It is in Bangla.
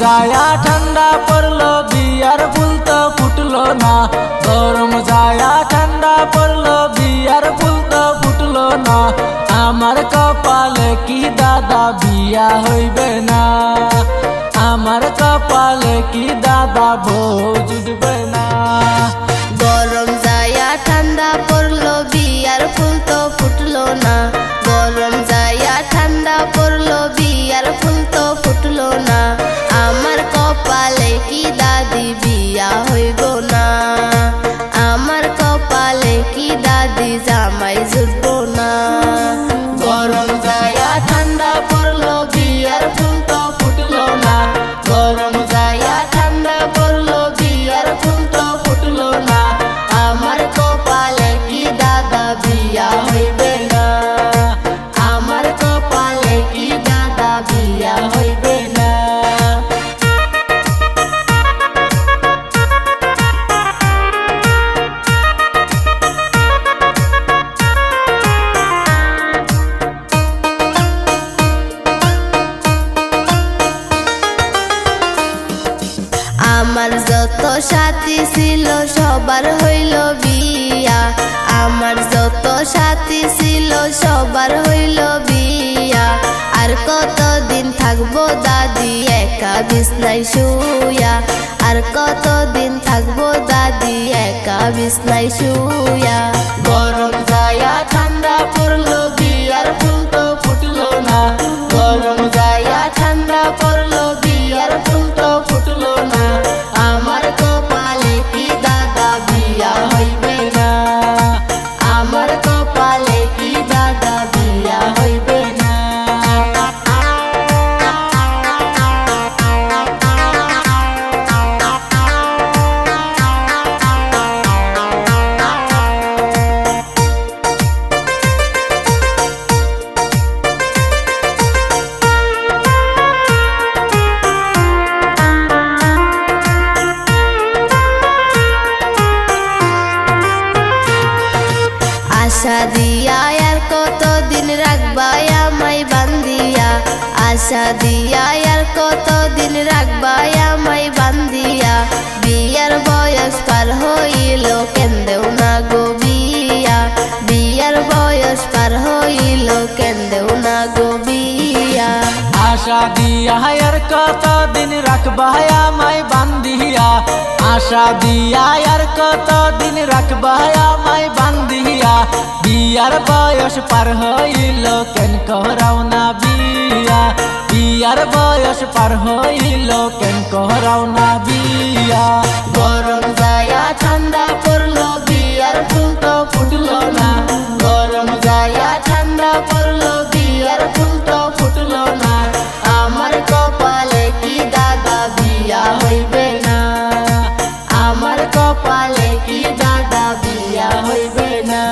যায়া, ঠান্ডা পড়ল, বিয়ার ফুল তো ফুটলো না। গরম যায়া, ঠান্ডা পড়ল, বিয়ার ফুল তো ফুটলো না। আমার কপালে কি দাদা, বিয়া হইবে না? আমার কপালে কি দাদা, বউ জুটবে না? গরম যায়া, ঠান্ডা পড়ল আমার যত সাথী ছিল, সবার হইল বিয়া। আমার যত সাথী ছিল, সবার হইল বিয়া। আর কতদিন থাকব দাদি, একা বিছনায় শুয়া আর কতদিন থাকব দাদি, একা বিছনায় শুয়া আশা দিয়া আর কতদিন রাখবা আমায় বান্দিয়া আশা দিয়া আর কতদিন রাখবা আমায় বান্দিয়া বিয়ার বয়স পার হইল, কেন্দেও না গো বিয়া? বিয়ার বয়স পার হইল, কেন্দেও না গো বিয়া? আশা দিয়া আর কত দিন রাখবা আমায় বান্ধিয়া? আশা দিয়া আর কত দিন রাখবা আমায় বান্ধিয়া? বিয়ার বয়স পার হইল, কেন কহরাও না বিয়া? বিয়ার বয়স পার হইল, কেন কহরাও না বিয়া? গরম যায়া ঠান্ডা পড়ল, বিয়ার ফুল তো ফুটল না। গরম যায়া ঠান্ডা পড়ল, বিয়ার ফুল তো ফুটল না। আমার কপালে কি দাদা বিয়া হইবে না? আমার কপালে কি দাদা বিয়া হইবে না?